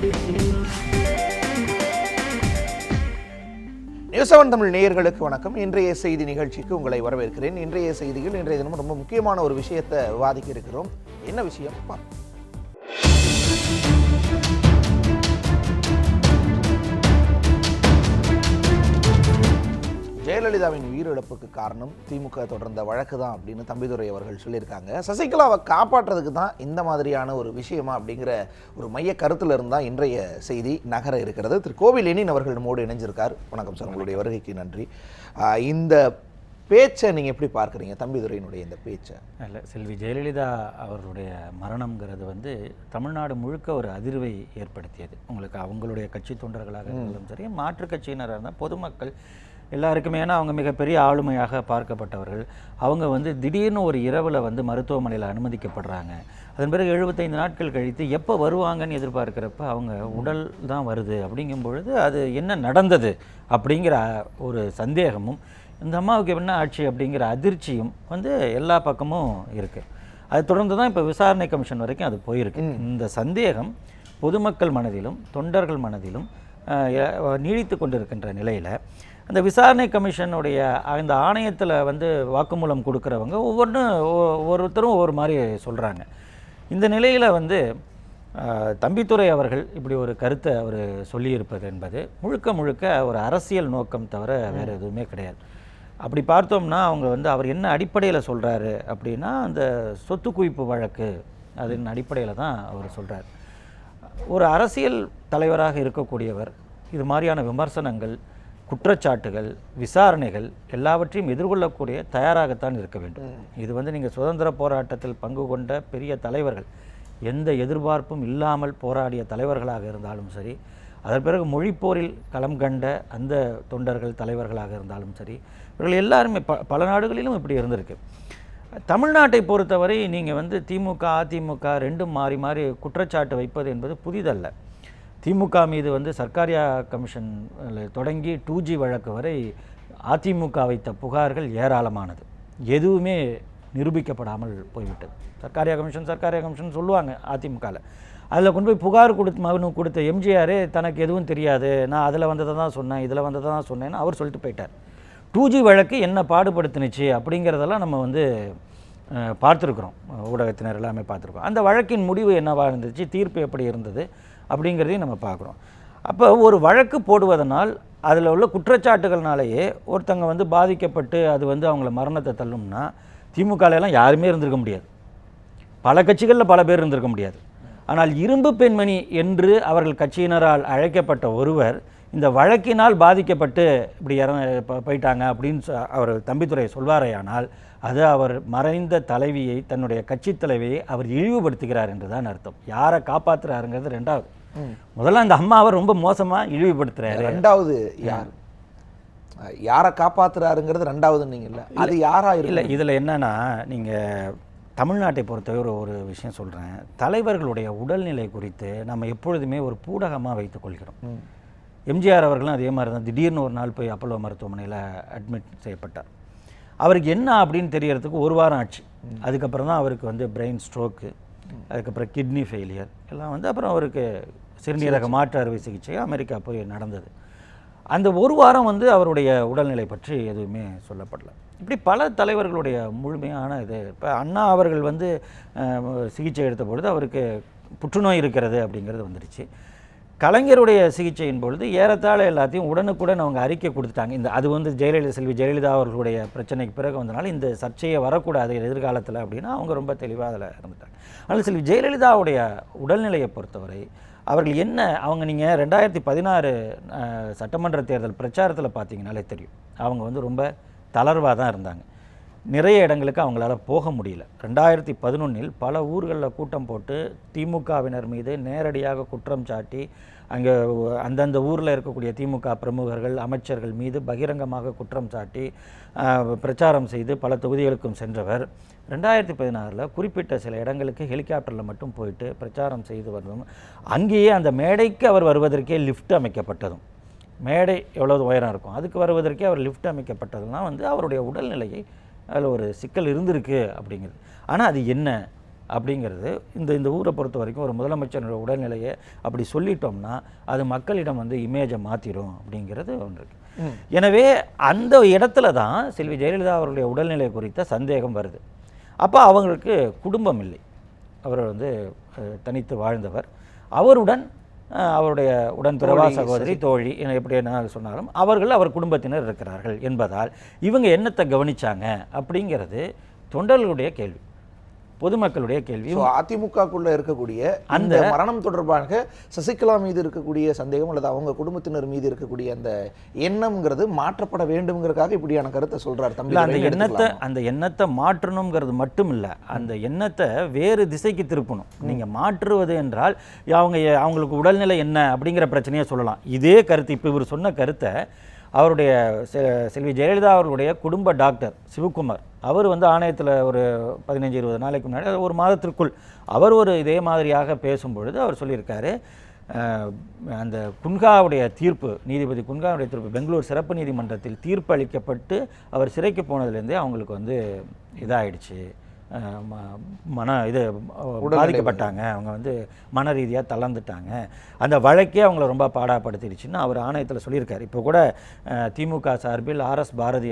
News seven Tamil நேயர்களுக்கு வணக்கம். இன்றைய செய்தி நிகழ்ச்சிக்கு உங்களை வரவேற்கிறேன். இன்றைய செய்தியில் இன்றைய தினமும் ரொம்ப முக்கியமான ஒரு விஷயத்தை விவாதிக்க இருக்கிறோம். என்ன விஷயம்? பார்ப்போம். ஜெயலலிதாவின் உயிரிழப்புக்கு காரணம் திமுக தொடர்ந்த வழக்கு தான் அப்படின்னு தம்பிதுரை அவர்கள் சொல்லியிருக்காங்க. சசிகலாவை காப்பாற்றுறதுக்கு தான் இந்த மாதிரியான ஒரு விஷயமா அப்படிங்கிற ஒரு மைய கருத்துல இருந்தா இன்றைய செய்தி நகர இருக்கிறது. திரு கோவில் லெனின் அவர்கள் நம்மோடு இணைஞ்சிருக்கார். வணக்கம் சார். உங்களுடைய வருகைக்கு நன்றி. இந்த பேச்சை நீங்க எப்படி பார்க்குறீங்க? தம்பிதுரையினுடைய இந்த பேச்சை. இல்லை செல்வி ஜெயலலிதா அவர்களுடைய மரணம்ங்கிறது வந்து தமிழ்நாடு முழுக்க ஒரு அதிர்வை ஏற்படுத்தியது. உங்களுக்கு அவங்களுடைய கட்சி தொண்டர்களாக இருந்தாலும் சரி மாற்றுக் கட்சியினராக இருந்தால் பொதுமக்கள் எல்லாருக்குமே ஏன்னா அவங்க மிகப்பெரிய ஆளுமையாக பார்க்கப்பட்டவர்கள். அவங்க வந்து திடீர்னு ஒரு இரவில் வந்து மருத்துவமனையில் அனுமதிக்கப்படுறாங்க. அதன் பிறகு எழுபத்தைந்து நாட்கள் கழித்து எப்போ வருவாங்கன்னு எதிர்பார்க்குறப்ப அவங்க உடல் தான் வருது. அப்படிங்கும் பொழுது அது என்ன நடந்தது அப்படிங்கிற ஒரு சந்தேகமும் இந்த அம்மாவுக்கு என்ன ஆட்சி அப்படிங்கிற அதிர்ச்சியும் வந்து எல்லா பக்கமும் இருக்குது அது தொடர்ந்து தான் இப்போ விசாரணை கமிஷன் வரைக்கும் அது போயிருக்கு. இந்த சந்தேகம் பொதுமக்கள் மனதிலும் தொண்டர்கள் மனதிலும் நீடித்து கொண்டிருக்கின்ற நிலையில் அந்த விசாரணை கமிஷனுடைய அந்த ஆணையத்தில் வந்து வாக்குமூலம் கொடுக்குறவங்க ஒவ்வொன்றும் ஒவ்வொருத்தரும் ஒவ்வொரு மாதிரி சொல்கிறாங்க இந்த நிலையில் வந்து அஹ், தம்பித்துரை அவர்கள் இப்படி ஒரு கருத்தை அவர் சொல்லியிருப்பது என்பது முழுக்க முழுக்க ஒரு அரசியல் நோக்கம் தவிர வேறு எதுவுமே கிடையாது. அப்படி பார்த்தோம்னா அவங்க வந்து அவர் என்ன அடிப்படையில் சொல்கிறாரு அப்படின்னா அந்த சொத்து குவிப்பு வழக்கு அதன் அடிப்படையில் தான் அவர் சொல்கிறார் ஒரு அரசியல் தலைவராக இருக்கக்கூடியவர் இது மாதிரியான விமர்சனங்கள் குற்றச்சாட்டுகள் விசாரணைகள் எல்லாவற்றையும் எதிர்கொள்ளக்கூடிய தயாராகத்தான் இருக்க வேண்டும். இது வந்து நீங்கள் சுதந்திர போராட்டத்தில் பங்கு கொண்ட பெரிய தலைவர்கள் எந்த எதிர்பார்ப்பும் இல்லாமல் போராடிய தலைவர்களாக இருந்தாலும் சரி அதன் பிறகு மொழிப்போரில் களம் கண்ட அந்த தொண்டர்கள் தலைவர்களாக இருந்தாலும் சரி இவர்கள் எல்லாருமே ப பல நாடுகளிலும் இப்படி இருந்திருக்கு. தமிழ்நாட்டை பொறுத்தவரை நீங்கள் வந்து திமுக அதிமுக ரெண்டும் மாறி மாறி குற்றச்சாட்டு வைப்பது என்பது புதிதல்ல. திமுக மீது வந்து சர்க்காரியா கமிஷன் தொடங்கி டூ ஜி வழக்கு வரை அதிமுக வைத்த புகார்கள் ஏராளமானது. எதுவுமே நிரூபிக்கப்படாமல் போய்விட்டது. சர்க்காரியா கமிஷன் சர்க்காரியா கமிஷன் சொல்லுவாங்க அதிமுகவில் அதில் கொண்டு போய் புகார் கொடுத்து மகனு கொடுத்த எம்ஜிஆரே தனக்கு எதுவும் தெரியாது. நான் அதில் வந்ததை தான் சொன்னேன் இதில் வந்ததை தான் சொன்னேன்னு அவர் சொல்லிட்டு போயிட்டார். டூ ஜி வழக்கு என்ன பாடுபடுத்துனுச்சு அப்படிங்கிறதெல்லாம் நம்ம வந்து பார்த்துருக்குறோம். ஊடகத்தினர் எல்லாமே பார்த்துருக்கோம். அந்த வழக்கின் முடிவு என்னவாக இருந்துச்சு தீர்ப்பு எப்படி இருந்தது அப்படிங்கிறதையும் நம்ம பார்க்குறோம். அப்போ ஒரு வழக்கு போடுவதனால் அதில் உள்ள குற்றச்சாட்டுகள்னாலேயே ஒருத்தங்க வந்து பாதிக்கப்பட்டு அது வந்து அவங்கள மரணத்தை தள்ளும்னா திமுகலாம் எல்லாம் யாருமே இருந்திருக்க முடியாது. பல கட்சிகளில் பல பேர் இருந்திருக்க முடியாது. ஆனால் இரும்பு பெண்மணி என்று அவர்கள் கட்சியினரால் அழைக்கப்பட்ட ஒருவர் இந்த வழக்கினால் பாதிக்கப்பட்டு இப்படி இற போயிட்டாங்க அப்படின்னு சொ- அவர் தம்பித்துறை சொல்வாரேயானால் அது அவர் மறைந்த தலைவியை தன்னுடைய கட்சி தலைவியை அவர் இழிவுபடுத்துகிறார் என்று தான் அர்த்தம். யாரை காப்பாற்றுறாருங்கிறது ரெண்டாவது. முதல்ல அந்த அம்மாவை ரொம்ப மோசமாக இழிவுபடுத்துறாரு. ரெண்டாவது யார்? யாரை காப்பாத்துறாருங்கிறது ரெண்டாவது நீங்கல்ல அது யாரா இல்லை இல்லை இதில் என்னன்னா நீங்கள் தமிழ்நாட்டை பொறுத்தவரை ஒரு விஷயம் சொல்கிறேன் தலைவர்களுடைய உடல்நிலை குறித்து நம்ம எப்பொழுதுமே ஒரு பூடகமாக வைத்துக் கொள்கிறோம். எம்ஜிஆர் அவர்களும் அதே மாதிரி தான். திடீர்னு ஒரு நாள் போய் அப்பல்லோ மருத்துவமனையில் அட்மிட் செய்யப்பட்டார். அவருக்கு என்ன அப்படின்னு தெரியறதுக்கு ஒரு வாரம் ஆச்சு. அதுக்கப்புறம் தான் அவருக்கு வந்து பிரெயின் ஸ்ட்ரோக்கு அதுக்கப்புறம் கிட்னி ஃபெயிலியர் எல்லாம் வந்து அப்புறம் அவருக்கு சிறுநீரக மாற்று அறுவை சிகிச்சை அமெரிக்கா போய் நடந்தது. அந்த ஒரு வாரம் வந்து அவருடைய உடல்நிலை பற்றி எதுவுமே சொல்லப்படல. இப்படி பல தலைவர்களுடைய முழுமையான இது இப்போ அண்ணா அவர்கள் வந்து சிகிச்சை எடுத்த பொழுது அவருக்கு புற்றுநோய் இருக்கிறது அப்படிங்கிறது வந்துடுச்சு கலைஞருடைய சிகிச்சையின் பொழுது ஏறத்தாழ எல்லாத்தையும் உடனுக்குடன் அவங்க அறிக்கை கொடுத்துட்டாங்க. இந்த அது வந்து ஜெயலலிதா செல்வி ஜெயலலிதா அவர்களுடைய பிரச்சனைக்கு பிறகு வந்தனால இந்த சர்ச்சையை வரக்கூடாது எதிர்காலத்தில் அப்படின்னா அவங்க ரொம்ப தெளிவாக அதில் இருந்துட்டாங்க. ஆனால் செல்வி ஜெயலலிதாவுடைய உடல்நிலையை பொறுத்தவரை அவர்கள் என்ன அவங்க நீங்கள் ரெண்டாயிரத்தி பதினாறு சட்டமன்ற தேர்தல் பிரச்சாரத்தில் பார்த்தீங்கனாலே தெரியும். அவங்க வந்து ரொம்ப தளர்வாக தான் இருந்தாங்க. நிறைய இடங்களுக்கு அவங்களால போக முடியல. ரெண்டாயிரத்தி பதினொன்றில் பல ஊர்களில் கூட்டம் போட்டு திமுகவினர் மீது நேரடியாக குற்றம் சாட்டி அங்கே அந்தந்த ஊரில் இருக்கக்கூடிய திமுக பிரமுகர்கள் அமைச்சர்கள் மீது பகிரங்கமாக குற்றம் சாட்டி பிரச்சாரம் செய்து பல தொகுதிகளுக்கும் சென்றவர். ரெண்டாயிரத்தி பதினாறில் குறிப்பிட்ட சில இடங்களுக்கு ஹெலிகாப்டரில் மட்டும் போயிட்டு பிரச்சாரம் செய்து வந்ததும் அங்கேயே அந்த மேடைக்கு அவர் வருவதற்கே லிஃப்ட் அமைக்கப்பட்டதும். மேடை எவ்வளவு உயரம் இருக்கும் அதுக்கு வருவதற்கே அவர் லிஃப்ட் அமைக்கப்பட்டதுலாம் வந்து அவருடைய உடல்நிலையை அதில் ஒரு சிக்கல் இருந்திருக்கு அப்படிங்கிறது ஆனால் அது என்ன அப்படிங்கிறது இந்த இந்த ஊரை பொறுத்த வரைக்கும் ஒரு முதலமைச்சரோட உடல்நிலையை அப்படி சொல்லிட்டோம்னா அது மக்களிடம் வந்து இமேஜை மாற்றிடும் அப்படிங்கிறது ஒன்று இருக்கு. எனவே அந்த இடத்துல தான் செல்வி ஜெயலலிதா அவருடைய உடல்நிலை குறித்த சந்தேகம் வருது. அப்போ அவங்களுக்கு குடும்பம் இல்லை. அவர் வந்து தனித்து வாழ்ந்தவர். அவருடன் அவருடைய உடன் பிறவா சகோதரி தோழி என எப்படி என்ன சொன்னாலும் அவர்கள் அவர் குடும்பத்தினர் இருக்கிறார்கள் என்பதால் இவங்க என்னத்தை கவனிச்சாங்க அப்படிங்கிறது தொண்டர்களுடைய கேள்வி. பொதுமக்களுடைய கேள்வி. அதிமுகக்குள்ள இருக்கக்கூடிய அந்த மரணம் தொடர்பாக சசிகலா மீது இருக்கக்கூடிய சந்தேகம் அல்லது அவங்க குடும்பத்தினர் மீது இருக்கக்கூடிய அந்த எண்ணம்ங்கிறது மாற்றப்பட வேண்டும்ங்கிறதுக்காக இப்படியான கருத்தை சொல்றாரு தம்பி. அந்த எண்ணத்தை? அந்த எண்ணத்தை மாற்றணுங்கிறது மட்டும் இல்லை அந்த எண்ணத்தை வேறு திசைக்கு திருப்பணும். நீங்க மாற்றுவது என்றால் அவங்க அவங்களுக்கு உடல்நிலை என்ன அப்படிங்கிற பிரச்சனையை சொல்லலாம். இதே கருத்து இப்போ இவர் சொன்ன கருத்தை அவருடைய செ- செல்வி ஜெயலலிதா அவர்களுடைய குடும்ப டாக்டர் சிவகுமார். அவர் வந்து ஆணையத்தில் ஒரு பதினஞ்சு இருபது நாளைக்கு முன்னாடி ஒரு மாதத்திற்குள் அவர் ஒரு இதே மாதிரியாக பேசும்பொழுது அவர் சொல்லியிருக்காரு அந்த குன்காவுடைய தீர்ப்பு நீதிபதி குன்காவுடைய தீர்ப்பு பெங்களூர் சிறப்பு நீதிமன்றத்தில் தீர்ப்பு அளிக்கப்பட்டு அவர் சிறைக்கு போனதுலேருந்தே அவங்களுக்கு வந்து இதாயிடுச்சு. மன இது பாதிக்கப்பட்டாங்க. அவங்க வந்து மன ரீதியாக தளர்ந்துட்டாங்க. அந்த வழக்கே அவங்கள ரொம்ப பாடாப்படுத்திடுச்சுன்னு அவர் ஆணையத்தில் சொல்லியிருக்காரு. இப்போ கூட திமுக சார்பில் ஆர்எஸ் பாரதி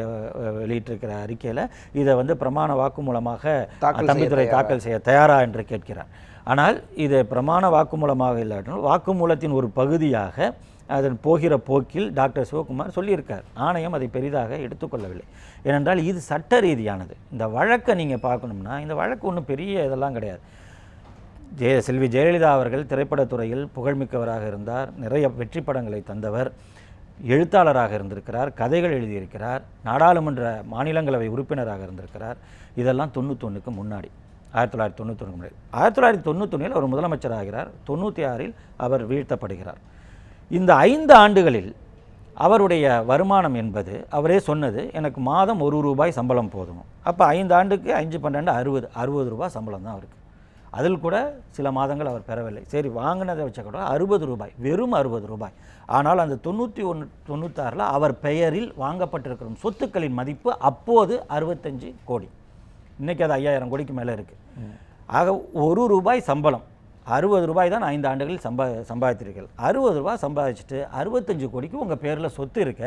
வெளியிட்டிருக்கிற அறிக்கையில் இதை வந்து பிரமாண வாக்குமூலமாக தம்பித்துறை? தாக்கல் செய்ய தயாரா? என்று கேட்கிறார். ஆனால் இது பிரமாண வாக்குமூலமாக இல்லாட்டிலும் வாக்குமூலத்தின் ஒரு பகுதியாக அதன் போகிற போக்கில் டாக்டர் சிவகுமார் சொல்லியிருக்கார். ஆணையம் அதை பெரிதாக எடுத்துக்கொள்ளவில்லை. ஏனென்றால் இது சட்ட ரீதியானது. இந்த வழக்கை நீங்கள் பார்க்கணும்னா இந்த வழக்கு ஒன்றும் பெரிய இதெல்லாம் கிடையாது. ஜெய செல்வி ஜெயலலிதா அவர்கள் திரைப்படத்துறையில் புகழ்மிக்கவராக இருந்தார். நிறைய வெற்றி படங்களை தந்தவர். எழுத்தாளராக இருந்திருக்கிறார். கதைகள் எழுதியிருக்கிறார். நாடாளுமன்ற மாநிலங்களவை உறுப்பினராக இருந்திருக்கிறார். இதெல்லாம் தொண்ணூத்தொன்றுக்கு முன்னாடி. ஆயிரத்தி தொள்ளாயிரத்தி தொண்ணூத்தொன்று முன்னாடி. ஆயிரத்தி தொள்ளாயிரத்தி தொண்ணூத்தொன்னில் அவர் முதலமைச்சராகிறார். தொண்ணூற்றி ஆறில் அவர் வீழ்த்தப்படுகிறார். இந்த ஐந்து ஆண்டுகளில் அவருடைய வருமானம் என்பது அவரே சொன்னது எனக்கு மாதம் ஒரு ரூபாய் சம்பளம் போதும். அப்போ ஐந்து ஆண்டுக்கு அஞ்சு பன்னெண்டு அறுபது அறுபது ரூபாய் சம்பளம் தான் அவருக்கு. அதில் கூட சில மாதங்கள் அவர் பெறவில்லை. சரி வாங்கினதை வச்ச கூட அறுபது ரூபாய் வெறும் அறுபது ரூபாய். ஆனால் அந்த தொண்ணூற்றி ஒன்று தொண்ணூத்தாறில் அவர் பெயரில் வாங்கப்பட்டிருக்கிற சொத்துக்களின் மதிப்பு அப்போது அறுபத்தஞ்சு கோடி. இன்னைக்கு அது ஐயாயிரம் கோடிக்கு மேலே இருக்குது ஆக ஒரு ரூபாய் சம்பளம் அறுபது ரூபாய் தான் ஐந்து ஆண்டுகளில் சம்பா சம்பாதித்திருக்கீர்கள் அறுபது ரூபாய் சம்பாதிச்சுட்டு அறுபத்தஞ்சு கோடிக்கு உங்கள் பேரில் சொத்து இருக்க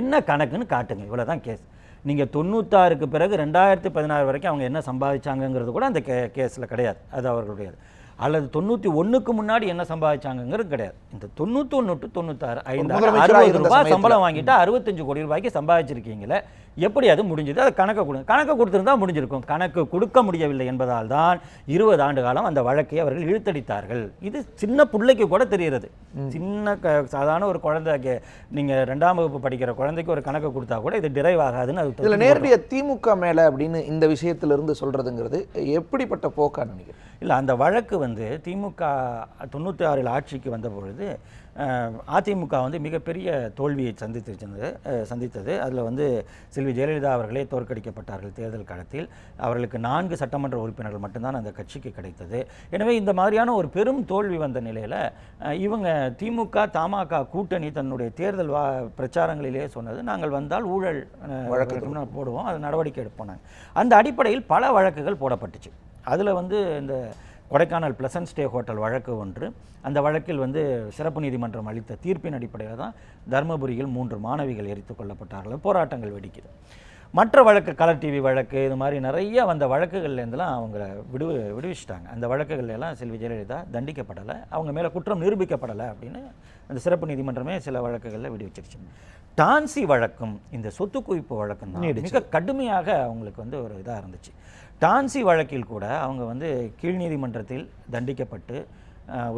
என்ன கணக்குன்னு காட்டுங்க. இவ்வளோ தான் கேஸ். நீங்கள் தொண்ணூத்தாறுக்கு பிறகு ரெண்டாயிரத்தி பதினாறு வரைக்கும் அவங்க என்ன சம்பாதிச்சாங்கங்கிறது கூட அந்த கே கேஸில் கிடையாது. அது அவர்களுடையது. அல்லது தொண்ணூற்றி ஒன்றுக்கு முன்னாடி என்ன சம்பாதிச்சாங்கங்கிறது கிடையாது. இந்த தொண்ணூற்றி ஒன்று டு தொண்ணூத்தாறு ஐந்து அறுபது ரூபாய். சம்பளம் வாங்கிட்டு அறுபத்தஞ்சு கோடி ரூபாய்க்கு சம்பாதிச்சிருக்கீங்களே எப்படி அது முடிஞ்சது? அதை கணக்கு கொடுங்க கணக்கு கொடுத்திருந்தா முடிஞ்சிருக்கும். கணக்கு கொடுக்க முடியவில்லை என்பதால் தான் இருபது ஆண்டு காலம் அந்த வழக்கை அவர்கள் இழுத்தடித்தார்கள். இது சின்ன பிள்ளைக்கு கூட தெரிகிறது. சின்ன க சாதாரண ஒரு குழந்தை கே- நீங்க ரெண்டாம் வகுப்பு படிக்கிற குழந்தைக்கு ஒரு கணக்கு கொடுத்தா கூட இது டிரைவ் ஆகாதுன்னு அது இதுல தொட்டு நேரடியா திமுக மேல அப்படின்னு இந்த விஷயத்துல இருந்து சொல்றதுங்கிறது எப்படிப்பட்ட போக்கா நினைக்கிறேன் இல்லை அந்த வழக்கு வந்து திமுக தொண்ணூற்றி ஆறில் ஆட்சிக்கு வந்த பொழுது அதிமுக வந்து மிகப்பெரிய தோல்வியை சந்தித்திருந்தது சந்தித்தது. அதில் வந்து செல்வி ஜெயலலிதா அவர்களே தோற்கடிக்கப்பட்டார்கள் தேர்தல் காலத்தில் அவர்களுக்கு நான்கு சட்டமன்ற உறுப்பினர்கள் மட்டும்தான் அந்த கட்சிக்கு கிடைத்தது. எனவே இந்த மாதிரியான ஒரு பெரும் தோல்வி வந்த நிலையில் இவங்க திமுக தமாக கூட்டணி தன்னுடைய தேர்தல் வா பிரச்சாரங்களிலே சொன்னது நாங்கள் வந்தால் ஊழல் வழக்கு போடுவோம் அது நடவடிக்கை எடுப்போம் அந்த அடிப்படையில் பல வழக்குகள் போடப்பட்டுச்சு. அதில் வந்து இந்த கொடைக்கானல் பிளசன்ட் ஸ்டே ஹோட்டல் வழக்கு ஒன்று. அந்த வழக்கில் வந்து சிறப்பு நீதிமன்றம் அளித்த தீர்ப்பின் அடிப்படையில் தான் தருமபுரியில் மூன்று மாணவிகள் எரித்து கொல்லப்பட்டார்கள். போராட்டங்கள் வெடிக்குது. மற்ற வழக்கு கலர் டிவி வழக்கு இது மாதிரி நிறைய வந்த வழக்குகள்லேருந்துலாம் அவங்கள விடு விடுவிச்சிட்டாங்க. அந்த வழக்குகள்ல எல்லாம் செல்வி ஜெயலலிதா தண்டிக்கப்படலை. அவங்க மேலே குற்றம் நிரூபிக்கப்படலை அப்படின்னு அந்த சிறப்பு நீதிமன்றமே சில வழக்குகளில் விடுவிச்சிருச்சு. டான்சி வழக்கும் இந்த சொத்து குவிப்பு வழக்கம் தான் மிக கடுமையாக அவங்களுக்கு வந்து ஒரு இதாக இருந்துச்சு. டான்சி வழக்கில் கூட அவங்க வந்து கீழ் நீதிமன்றத்தில் தண்டிக்கப்பட்டு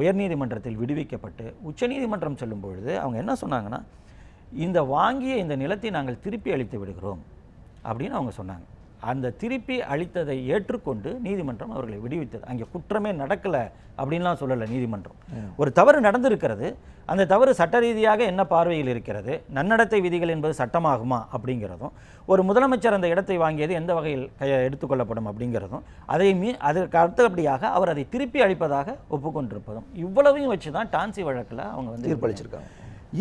உயர்நீதிமன்றத்தில் விடுவிக்கப்பட்டு உச்சநீதிமன்றம் செல்லும் பொழுது அவங்க என்ன சொன்னாங்கன்னா இந்த வாங்கிய இந்த நிலத்தை நாங்கள் திருப்பி அளித்து விடுகிறோம் அப்படின்னு அவங்க சொன்னாங்க. அந்த திருப்பி அளித்ததை ஏற்றுக்கொண்டு நீதிமன்றம் அவர்களை விடுவித்தது. அங்கே குற்றமே நடக்கலை அப்படின்லாம் சொல்லலை நீதிமன்றம். ஒரு தவறு நடந்திருக்கிறது. அந்த தவறு சட்ட ரீதியாக என்ன பார்வையில் இருக்கிறது? நன்னடத்தை விதிகள் என்பது சட்டமாகுமா அப்படிங்கிறதும் ஒரு முதலமைச்சர் அந்த இடத்தை வாங்கியது எந்த வகையில் கைய எடுத்துக்கொள்ளப்படும் அப்படிங்கிறதும் அதை மீ அதற்கு அடுத்தபடியாக அவர் அதை திருப்பி அளிப்பதாக ஒப்புக்கொண்டிருப்பதும் இவ்வளவையும் வச்சு தான் டான்சி வழக்கில் அவங்க வந்து தீர்ப்பளிச்சிருக்காங்க.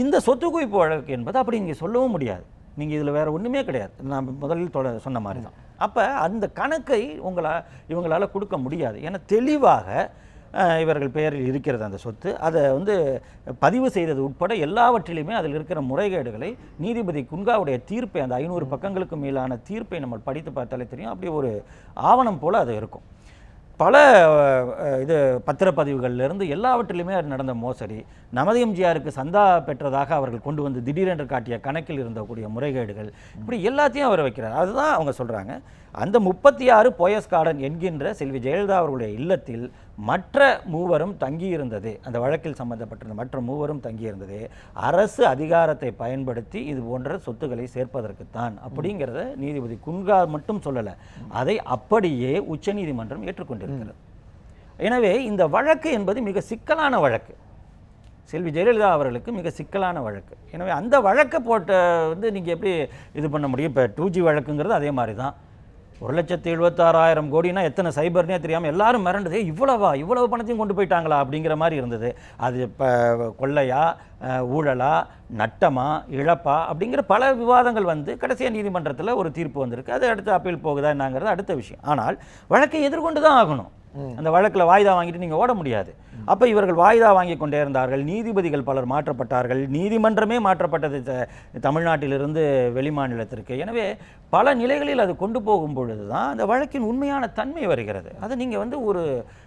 இந்த சொத்து குவிப்பு வழக்கு என்பது அப்படி இங்கே சொல்லவும் முடியாது. நீங்கள் இதில் வேற ஒன்றுமே கிடையாது. நான் முதலில் தொட சொன்ன மாதிரி தான் அப்போ அந்த கணக்கை உங்களா இவங்களால் கொடுக்க முடியாது. ஏன்னா தெளிவாக இவர்கள் பெயரில் இருக்கிறது அந்த சொத்து. அதை வந்து பதிவு செய்தது உட்பட எல்லாவற்றிலுமே அதில் இருக்கிற முறைகேடுகளை நீதிபதி குன்காவுடைய தீர்ப்பை அந்த ஐநூறு பக்கங்களுக்கு மேலான தீர்ப்பை நம்ம படித்து பார்த்தாலே தெரியும். அப்படி ஒரு ஆவணம் போல் அது இருக்கும். பல இது பத்திரப்பதிவுகள்ல இருந்து எல்லாவற்றிலுமே அது நடந்த மோசடி. நமது எம்ஜிஆருக்கு சந்தா பெற்றதாக அவர்கள் கொண்டு வந்து திடீரென்று காட்டிய கணக்கில் இருந்தக்கூடிய முறைகேடுகள். இப்படி எல்லாத்தையும் அவர் வைக்கிறார். அதுதான் அவங்க சொல்றாங்க. அந்த முப்பத்தி ஆறு போயஸ் கார்டன் என்கின்ற செல்வி ஜெயலலிதா அவர்களுடைய இல்லத்தில் மற்ற மூவரும் தங்கியிருந்தது. அந்த வழக்கில் சம்பந்தப்பட்டிருந்த மற்ற மூவரும் தங்கியிருந்தது. அரசு அதிகாரத்தை பயன்படுத்தி இது போன்ற சொத்துக்களை சேர்ப்பதற்குத்தான். அப்படிங்கிறத நீதிபதி குன்கா மட்டும் சொல்லலை. அதை அப்படியே உச்சநீதிமன்றம் ஏற்றுக்கொண்டிருக்கிறது. எனவே இந்த வழக்கு என்பது மிக சிக்கலான வழக்கு. செல்வி ஜெயலலிதா அவர்களுக்கு மிக சிக்கலான வழக்கு. எனவே அந்த வழக்கை போட்ட வந்து நீங்கள் எப்படி இது பண்ண முடியும்? இப்போ டூ ஜி வழக்குங்கிறது அதே மாதிரி தான். ஒரு லட்சத்தி எழுபத்தாறாயிரம் கோடினா எத்தனை சைபர்னே தெரியாமல் எல்லாரும் மிரண்டது. "ஏய், இவ்வளவா? இவ்வளவு பணத்தையும் கொண்டு போயிட்டாங்களா? அப்படிங்கிற மாதிரி இருந்தது. அது இப்போ கொள்ளையா ஊழலா நட்டமா இழப்பா அப்படிங்கிற பல விவாதங்கள் வந்து கடைசியாக நீதிமன்றத்தில் ஒரு தீர்ப்பு வந்திருக்கு. அது அடுத்து அப்பீல் போகுதா என்னங்கிறது அடுத்த விஷயம். ஆனால் வழக்கை எதிர்கொண்டு தான் ஆகணும் அந்த வழக்கில் வாய்தா வாங்கிட்டு நீங்கள் ஓட முடியாது. அப்போ இவர்கள் வாய்தா வாங்கி கொண்டே இருந்தார்கள். நீதிபதிகள் பலர் மாற்றப்பட்டார்கள். நீதிமன்றமே மாற்றப்பட்டது. தமிழ்நாட்டிலிருந்து வெளிமாநிலத்திற்கு. எனவே பல நிலைகளில் அது கொண்டு போகும் பொழுது தான் அந்த வழக்கின் உண்மையான தன்மை வருகிறது. அதை நீங்கள் வந்து ஒரு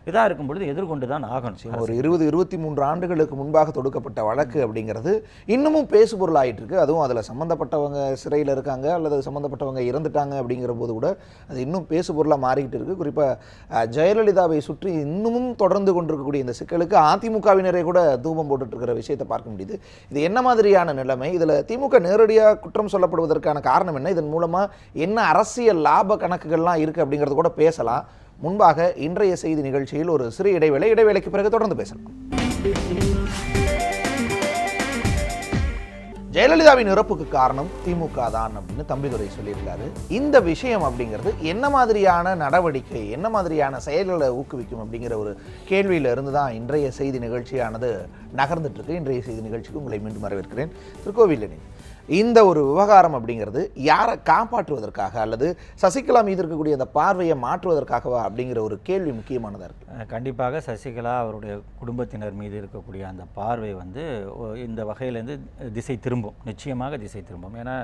இதாக இருக்கும் பொழுது எதிர்கொண்டு தான் ஆகணும் ஒரு இருபது இருபத்தி மூன்று ஆண்டுகளுக்கு முன்பாக தொடுக்கப்பட்ட வழக்கு அப்படிங்கிறது இன்னமும் பேசுபொருள் ஆயிட்டு இருக்கு. அதுவும் அதில் சம்மந்தப்பட்டவங்க சிறையில் இருக்காங்க அல்லது சம்மந்தப்பட்டவங்க இறந்துட்டாங்க அப்படிங்கிற போது கூட அது இன்னும் பேசுபொருளாக மாறிக்கிட்டு இருக்கு. குறிப்பாக ஜெயலலிதாவை சுற்றி இன்னமும் தொடர்ந்து கொண்டிருக்கக்கூடிய இந்த சிக்கலுக்கு அதிமுகவினரே கூட தூபம் போட்டுட்டு இருக்கிற விஷயத்தை பார்க்க முடியுது. இது என்ன மாதிரியான நிலைமை? இதில் திமுக நேரடியாக குற்றம் சொல்லப்படுவதற்கான காரணம் என்ன? இதன் மூலமாக என்ன அரசியல் லாப கணக்குகள்லாம் இருக்குது அப்படிங்கிறது கூட பேசலாம். முன்பாக இன்றைய செய்தி நிகழ்ச்சியில் ஒரு சிறு இடைவேளை இடைவேளைக்கு பிறகு தொடர்ந்து பேசலாம். ஜெயலலிதாவின் இறப்புக்கு காரணம் திமுக தான் அப்படின்னு தம்பிதுரை சொல்லியிருக்காரு. இந்த விஷயம் அப்படிங்கிறது என்ன மாதிரியான நடவடிக்கை என்ன மாதிரியான செயல்களை ஊக்குவிக்கும் அப்படிங்கிற ஒரு கேள்வியில இருந்து தான் இன்றைய செய்தி நிகழ்ச்சியானது நகர்ந்துட்டு இருக்கு. இன்றைய செய்தி நிகழ்ச்சிக்கு உங்களை மீண்டும் வரவேற்கிறேன். திருக்கோவிலனின் இந்த ஒரு விவகாரம் அப்படிங்கிறது யாரை காப்பாற்றுவதற்காக அல்லது சசிகலா மீது இருக்கக்கூடிய அந்த பார்வையை மாற்றுவதற்காகவா அப்படிங்கிற ஒரு கேள்வி முக்கியமானதாக இருக்குது கண்டிப்பாக சசிகலா அவருடைய குடும்பத்தினர் மீது இருக்கக்கூடிய அந்த பார்வை வந்து இந்த வகையிலேருந்து திசை திரும்பும். நிச்சயமாக திசை திரும்பும். ஏன்னா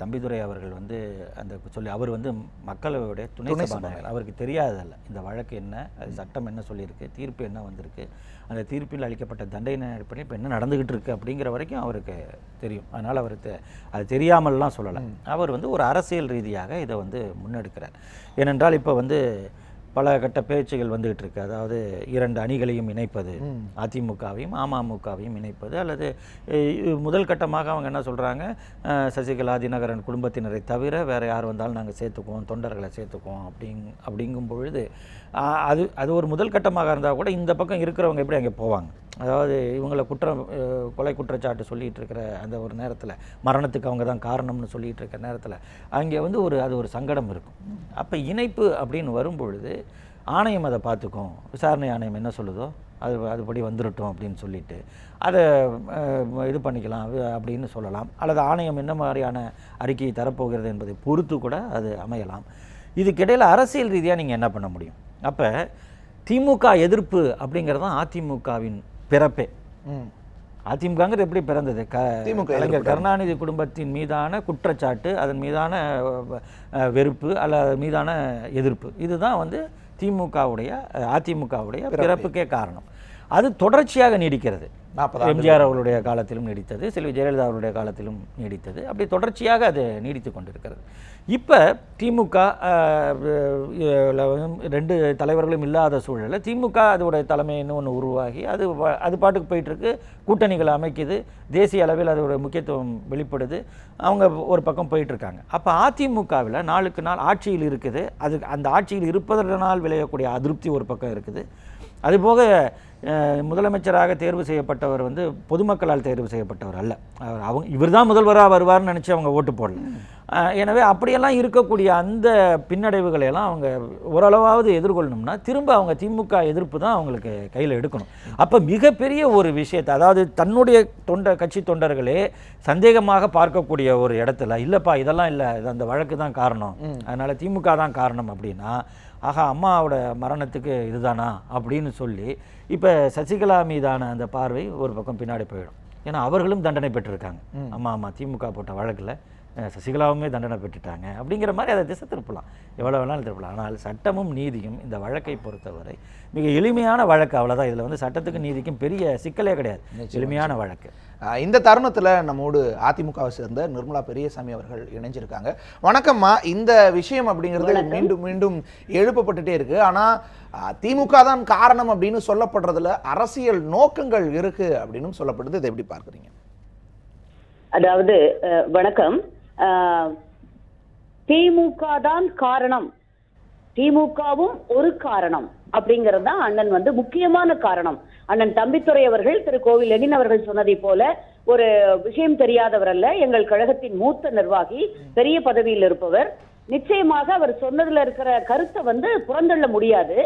தம்பிதுரை அவர்கள் வந்து அந்த சொல்லி அவர் வந்து மக்களவையுடைய துணை சபாநாயகர். அவருக்கு தெரியாதல்ல இந்த வழக்கு என்ன அது சட்டம் என்ன சொல்லியிருக்கு தீர்ப்பு என்ன வந்திருக்கு அந்த தீர்ப்பில் அளிக்கப்பட்ட தண்டனை அடிப்படையில் இப்போ என்ன நடந்துகிட்டு இருக்கு அப்படிங்கிற வரைக்கும் அவருக்கு தெரியும். அதனால் அவருக்கு அது தெரியாமல்லாம் சொல்லலை. அவர் வந்து ஒரு அரசியல் ரீதியாக இதை வந்து முன்னெடுக்கிறார். ஏனென்றால் இப்போ வந்து பல கட்ட பேச்சுகள் வந்துகிட்டு இருக்கு. அதாவது இரண்டு அணிகளையும் இணைப்பது அதிமுகவையும் அமமுகவையும் இணைப்பது அல்லது முதல் கட்டமாக அவங்க என்ன சொல்கிறாங்க சசிகலா தினகரன் குடும்பத்தினரை தவிர வேறு யார் வந்தாலும் நாங்கள் சேர்த்துக்குவோம் தொண்டர்களை சேர்த்துக்குவோம் அப்படிங் அப்படிங்கும் பொழுது அது அது ஒரு முதல் கட்டமாக இருந்தால் கூட இந்த பக்கம் இருக்கிறவங்க எப்படி அங்கே போவாங்க? அதாவது இவங்களை குற்றம் கொலை குற்றச்சாட்டு சொல்லிகிட்டு இருக்கிற அந்த ஒரு நேரத்தில் மரணத்துக்கு அவங்க தான் காரணம்னு சொல்லிகிட்டு இருக்கிற நேரத்தில் அங்கே வந்து ஒரு அது ஒரு சங்கடம் இருக்கும். அப்போ இணைப்பு அப்படின்னு வரும்பொழுது ஆணையம் அதை பார்த்துக்கும். விசாரணை ஆணையம் என்ன சொல்லுதோ அது அதுபடி வந்துடட்டும் அப்படின்னு சொல்லிட்டு அதை இது பண்ணிக்கலாம் அப்படின்னு சொல்லலாம். அல்லது ஆணையம் என்ன மாதிரியான அறிக்கையை தரப்போகிறது என்பதை பொறுத்து கூட அது அமையலாம். இதுக்கிடையில் அரசியல் ரீதியாக நீங்கள் என்ன பண்ண முடியும்? அப்போ திமுக எதிர்ப்பு அப்படிங்கிறது தான் அதிமுகவின் பிறப்பே. அதிமுகங்கிறது எப்படி பிறந்தது? க கலைஞர் கருணாநிதி குடும்பத்தின் மீதான குற்றச்சாட்டு அதன் மீதான வெறுப்பு அல்ல அதன் மீதான எதிர்ப்பு. இதுதான் வந்து திமுகவுடைய அதிமுகவுடைய பிறப்புக்கே காரணம். அது தொடர்ச்சியாக நீடிக்கிறது. நாற்பது எம்ஜிஆர் அவர்களுடைய காலத்திலும் நீடித்தது செல்வி ஜெயலலிதா அவருடைய காலத்திலும் நீடித்தது. அப்படி தொடர்ச்சியாக அது நீடித்து கொண்டிருக்கிறது. இப்போ திமுக ரெண்டு தலைவர்களும் இல்லாத சூழலில் திமுக அதோட தலைமைன்னு ஒன்று உருவாகி அது அது பாட்டுக்கு போயிட்டு இருக்கு கூட்டணிகளை அமைக்குது. தேசிய அளவில் அதோட முக்கியத்துவம் வெளிப்படுது. அவங்க ஒரு பக்கம் போயிட்டு இருக்காங்க அப்போ அதிமுகவில் நாளுக்கு நாள் ஆட்சியில் இருக்குது. அது அந்த ஆட்சியில் இருப்பதனால் விளையக்கூடிய அதிருப்தி ஒரு பக்கம் இருக்குது. அதுபோக முதலமைச்சராக தேர்வு செய்யப்பட்டவர் வந்து பொதுமக்களால் தேர்வு செய்யப்பட்டவர் அல்ல. அவர் அவங்க இவர் தான் முதல்வராக வருவார்னு நினச்சி அவங்க ஓட்டு போடல. எனவே அப்படியெல்லாம் இருக்கக்கூடிய அந்த பின்னடைவுகளை எல்லாம் அவங்க ஓரளவாவது எதிர்கொள்ளணும்னா திரும்ப அவங்க திமுக எதிர்ப்பு தான் அவங்களுக்கு கையில் எடுக்கணும். அப்போ மிகப்பெரிய ஒரு விஷயத்தை அதாவது தன்னுடைய தொண்ட கட்சி தொண்டர்களே சந்தேகமாக பார்க்கக்கூடிய ஒரு இடத்துல இல்லைப்பா இதெல்லாம் இல்லை அந்த வழக்கு தான் காரணம். அதனால திமுக தான் காரணம் அப்படின்னா ஆஹா அம்மாவோட மரணத்துக்கு இதுதானா? அப்படின்னு சொல்லி இப்போ சசிகலா மீதான அந்த பார்வை ஒரு பக்கம் பின்னாடி போயிடும். ஏன்னா அவர்களும் தண்டனை பெற்றிருக்காங்க. அம்மா அம்மா திமுக போட்ட வழக்கில் சசிகலாவுமே தண்டனை பெற்றுட்டாங்க. அப்படிங்கிற மாதிரி அதை திசை திருப்பலாம். எவ்வளோ வேணாலும் திருப்பலாம். ஆனால் சட்டமும் நீதியும் இந்த வழக்கை பொறுத்தவரை மிக எளிமையான வழக்கு. அவ்வளோதான் இதில் வந்து சட்டத்துக்கும் நீதிக்கும் பெரிய சிக்கலே கிடையாது. எளிமையான வழக்கு. இந்த தருணத்தில் நம்மோடு அதிமுகவை சேர்ந்த நிர்மலா பெரியசாமி அவர்கள் இணைஞ்சிருக்காங்க. வணக்கம்மா இந்த விஷயம் அப்படிங்கிறது மீண்டும் மீண்டும் எழுப்பப்பட்டுட்டே இருக்கு. ஆனா ஆஹ் திமுக தான் காரணம் அப்படின்னு சொல்லப்படுறதுல அரசியல் நோக்கங்கள் இருக்கு அப்படின்னு சொல்லப்படுது. இதை எப்படி பார்க்குறீங்க? அதாவது வணக்கம். திமுக தான் காரணம். திமுகவும் ஒரு காரணம். அப்படிங்கிறது தான் அண்ணன் வந்து முக்கியமான காரணம். அண்ணன் தம்பித்துறை அவர்கள் திரு கோவில் லெனின் அவர்கள் சொன்னதை போல ஒரு விஷயம் தெரியாதவர் அல்ல. எங்கள் கழகத்தின் மூத்த நிர்வாகி பெரிய பதவியில் இருப்பவர். நிச்சயமாக அவர் சொன்னதுல இருக்கிற கருத்தை வந்து புறந்தள்ள முடியாது.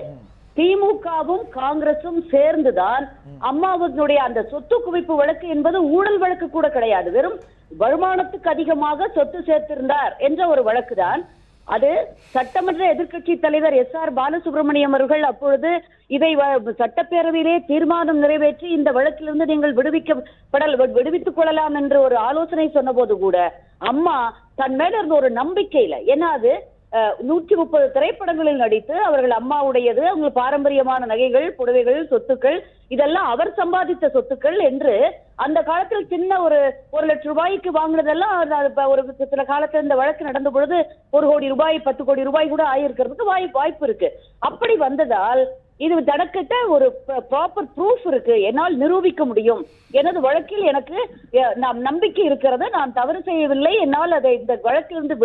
திமுகவும் காங்கிரசும் சேர்ந்துதான் அம்மாவுடைய அந்த சொத்து குவிப்பு வழக்கு என்பது ஊழல் வழக்கு கூட கிடையாது. வெறும் வருமானத்துக்கு அதிகமாக சொத்து சேர்த்திருந்தார் என்ற ஒரு வழக்குதான் அது சட்டமன்ற எதிர்க்கட்சி தலைவர் எஸ் ஆர் பாலசுப்ரமணியம் அவர்கள் அப்பொழுது இதை வ- சட்டப்பேரவையிலே தீர்மானம் நிறைவேற்றி இந்த வழக்கிலிருந்து நீங்கள் விடுவிக்கப்படல் விடுவித்துக் கொள்ளலாம் என்று ஒரு ஆலோசனை சொன்னபோது கூட அம்மா தன் மேல இருந்த ஒரு நம்பிக்கையில ஏன்னா அது நூற்றி முப்பது திரைப்படங்களில் நடித்து அவர்கள் அம்மாவுடையது அவங்க பாரம்பரியமான நகைகள் புடவைகள் சொத்துக்கள் இதெல்லாம் அவர் சம்பாதித்த சொத்துக்கள் என்று அந்த காலத்தில் சின்ன ஒரு ஒரு லட்சம் ரூபாய்க்கு வாங்கினதெல்லாம் அது- ஒரு சில காலத்துல இந்த வழக்கு நடந்த பொழுது ஒரு கோடி ரூபாய் பத்து கோடி ரூபாய் கூட ஆயிருக்கிறதுக்கு வாய்ப்பு வாய்ப்பு இருக்கு. அப்படி வந்ததால் இது தனக்கிட்ட ஒரு ப்ராப்பர் ப்ரூஃப் இருக்கு. என்னால் நிரூபிக்க முடியும். எனது வழக்கில் எனக்கு நாம் நம்பிக்கை இருக்கிறது. நான் தவறு செய்யவில்லை. என்னால் அதை இந்த வழக்கிலிருந்து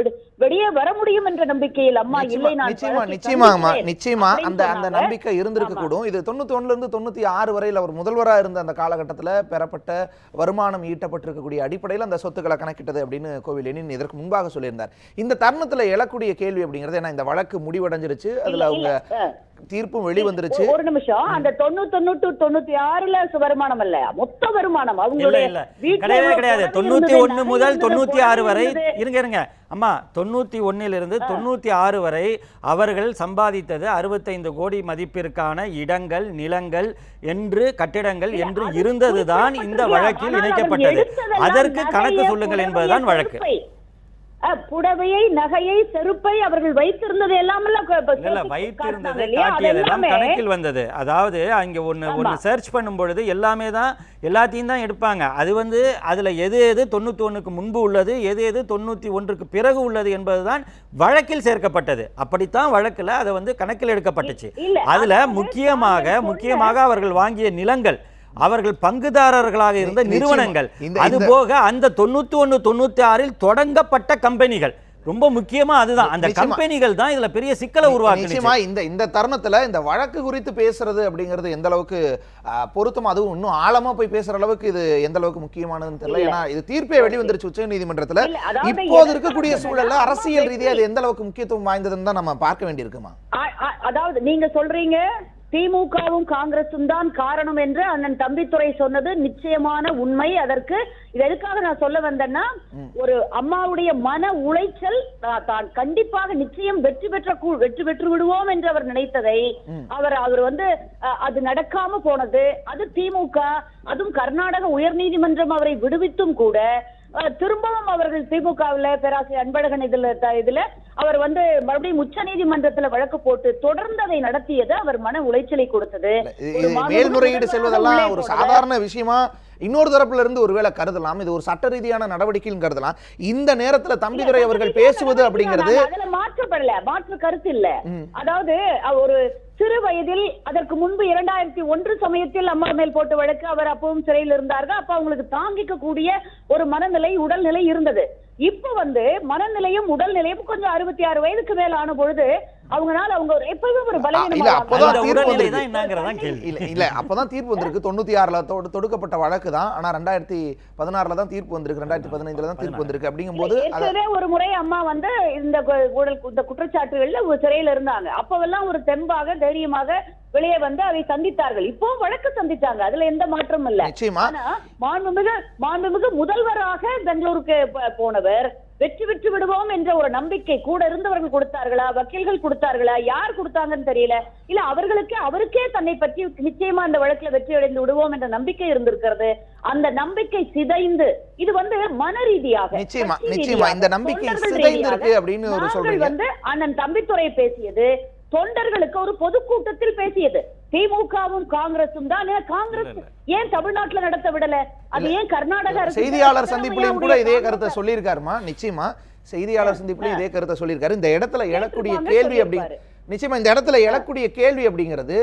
வெளியே வர முடியும் என்ற நம்பிக்கையில் அம்மா இல்லை நிச்சயமா நான் நிச்சயமா நிச்சயமா. அந்த அந்த. நம்பிக்கை இருந்திருக்க கூடும். இது தொண்ணூத்தி ஒண்ணுல இருந்து தொண்ணூத்தி ஆறு வரையில் அவர் முதல்வராக இருந்த அந்த காலகட்டத்தில் பெறப்பட்ட வருமானம் ஈட்டப்பட்டிருக்கக்கூடிய அடிப்படையில் அந்த சொத்துக்களை கணக்கிட்டது அப்படின்னு கோவில் லெனின் இதற்கு முன்பாக சொல்லியிருந்தார். இந்த தருணத்துல எழக்கூடிய கேள்வி அப்படிங்கிறது ஏன்னா இந்த வழக்கு முடிவடைஞ்சிருச்சு. அதுல அவங்க தீர்ப்பும் வெளிவந்துருச்சு. ஒரு நிமிஷம். அந்த தொண்ணூத்தி தொண்ணூத்தி ஆறுல வருமானம் அல்ல மொத்த வருமானம் இல்ல அவங்களுடைய இல்ல கிடையவே கிடையாது. தொண்ணூத்தி ஒண்ணு முதல் தொண்ணூத்தி ஆறு வரை. இருங்க இருங்க. அம்மா தொண்ணூத்தி ஒன்னிலிருந்து தொண்ணூத்தி ஆறு வரை அவர்கள் சம்பாதித்தது அறுபத்தைந்து கோடி மதிப்பிற்கான இடங்கள் நிலங்கள் என்று கட்டிடங்கள் என்று இருந்ததுதான் இந்த. வழக்கில் இணைக்கப்பட்டது. அதற்கு கணக்கு சொல்லுங்கள் என்பதுதான் வழக்கு. புடவையை நகையை செருப்பை அவர்கள் வைத்திருந்தது எல்லாம் வைத்திருந்தது காட்டியதெல்லாம் கணக்கில் வந்தது. அதாவது அங்க ஒண்ணு ஒண்ணு சர்ச் பண்ணும் பொழுது எல்லாமே தான் எல்லாத்தையும் தான் எடுப்பாங்க. அது வந்து அதுல எது எது தொண்ணூத்தி ஒண்ணுக்கு முன்பு உள்ளது எது எது தொண்ணூத்தி ஒன்றுக்கு பிறகு உள்ளது என்பதுதான் வழக்கில் சேர்க்கப்பட்டது. அப்படித்தான் வழக்குல அதை வந்து கணக்கில் எடுக்கப்பட்டுச்சு. அதுல முக்கியமாக முக்கியமாக அவர்கள் வாங்கிய நிலங்கள் அவர்கள் பங்குதாரர்களாக இருந்த. நிறுவனங்கள். அது போக அந்த தொண்ணூத்தி ஒண்ணு தொண்ணூத்தி ஆறில் தொடங்கப்பட்ட கம்பெனிகள். ரொம்ப முக்கியமா அதுதான். அந்த. கம்பெனிகள் தான் இதுல பெரிய சிக்கலை நிச்சயமா இந்த இந்த தருணத்துல இந்த வழக்கு குறித்து பேசுறது அப்படிங்கிறது எந்த அளவுக்கு பொருத்தமா அதுவும் இன்னும் ஆழமா போய் பேசுற அளவுக்கு இது எந்த அளவுக்கு முக்கியமானதுன்னு தெரியல. ஏன்னா இது தீர்ப்பே வெளிவந்துருச்சு உச்ச நீதிமன்றத்துல இப்போது இருக்கக்கூடிய சூழல்ல அரசியல் ரீதியா இது எந்த அளவுக்கு முக்கியத்துவம் வாய்ந்ததுன்னு தான் நம்ம பார்க்க வேண்டியிருக்குமா? அதாவது நீங்க சொல்றீங்க திமுகவும் காங்கிரசும் தான் காரணம் என்று அண்ணன் தம்பித்துறை சொன்னது நிச்சயமான உண்மை. அதற்கு இது எதுக்காக நான் சொல்ல வந்தேன்னா ஒரு அம்மாவுடைய மன உளைச்சல் தான் கண்டிப்பாக நிச்சயம் வெற்றி பெற்ற கூ- வெற்றி பெற்று விடுவோம் என்று அவர் நினைத்ததை அவர் அவர் வந்து அது நடக்காம போனது. அது திமுக அதுவும் கர்நாடக உயர்நீதிமன்றம் அவரை விடுவித்தும் கூட திரும்பவும் அவர்கள் திமுகவில் பேராசிரியர் அன்பழகன் இதுல இதுல அவர் வந்து மறுபடியும் உச்ச நீதிமன்றத்துல வழக்கு போட்டு தொடர்ந்து அதை நடத்தியது அவர் மன உளைச்சலை கொடுத்தது. மேல்முறையீடு செல்வதெல்லாம் ஒரு. சாதாரண விஷயமா இன்னொரு தரப்புல இருந்து ஒருவேளை கருதலாம். இது ஒரு சட்ட ரீதியான நடவடிக்கைன்னு கருதலாம் இந்த நேரத்துல தம்பிதுரை அவர்கள் பேசுவது அப்படிங்கிறது அதுல மாற்றப்படல மாற்று கருத்து இல்ல. அதாவது ஒரு சிறு வயதில் அதற்கு முன்பு இரண்டாயிரத்தி ஒன்று சமயத்தில் அம்மா மேல் போட்ட வழக்கு அவர் அப்பவும் சிறையில் இருந்தார்கள். அப்ப அவங்களுக்கு தாங்கிக்க கூடிய ஒரு மனநிலை உடல்நிலை இருந்தது. இப்ப வந்து மனநிலையும் உடல்நிலையும் கொஞ்சம் அறுபத்தி ஆறு வயதுக்கு மேல ஆன பொழுது அவங்கனால அவங்க ஒரு எப்பவுமே ஒரு இல்ல, பலவீனமா அப்போதான் தீர்ப்பு இல்ல இல்ல அப்பதான் தீர்ப்பு வந்திருக்கு. தொண்ணூத்தி ஆறுல தொடு- தொடுக்கப்பட்ட வழக்கு தான். ஆனா ரெண்டாயிரத்தி பதினாறுல தான் தீர்ப்பு வந்திருக்கு. ரெண்டாயிரத்தி பதினைந்துல தான் தீர்ப்பு வந்திருக்கு அத ஏற்கனவே ஒரு முறை அம்மா வந்து இந்த ஊழல் இந்த குற்றச்சாட்டுகள்ல ஒரு சிறையில இருந்தாங்க. அப்பவெல்லாம் ஒரு தெம்பாக தைரியமாக வெளியே வந்து அதை சந்தித்தார்கள். இப்போ வழக்கு சந்திச்சாங்க. அதுல எந்த மாற்றமும் இல்ல. மாண்புமிகு மாண்புமிகு முதல்வராக பெங்களூருக்கு போனவர் வெற்றி பெற்று விடுவோம் என்ற ஒரு நம்பிக்கை கூட இருந்தவர்கள் கொடுத்தார்களா? வக்கீல்கள் கொடுத்தார்களா? யார் கொடுத்தாங்கன்னு தெரியல. இல்ல அவர்களுக்கு அவருக்கே தன்னை பற்றி நிச்சயமா அந்த வழக்குல வெற்றி அடைந்து விடுவோம் என்ற நம்பிக்கை இருந்திருக்கிறது. அந்த நம்பிக்கை சிதைந்து இது வந்து மன ரீதியாக நிச்சயமா, நிச்சயமா. இந்த நம்பிக்கை சிதைந்திருக்கு ரீதியாக அப்படின்னு ஒரு நாங்கள் சொல்றீங்க. வந்து அண்ணன் தம்பித்துறை பேசியது தொண்டர்களுக்கு ஒரு பொதுக்கூட்டத்தில் பேசியது. திமுகவும் காங்கிரசும் தான். காங்கிரஸ் ஏன் தமிழ்நாட்டுல நடத்த விடல? அது ஏன் கர்நாடக அரசு செய்தியாளர் சந்திப்புலையும் கூட இதே கருத்தை சொல்லியிருக்காருமா? நிச்சயமா. செய்தியாளர் சந்திப்புலையும் இதே கருத்தை சொல்லியிருக்காரு. இந்த இடத்துல எழக்கூடிய கேள்வி அப்படி. நிச்சயமா இந்த இடத்துல எழக்கூடிய கேள்வி அப்படிங்கிறது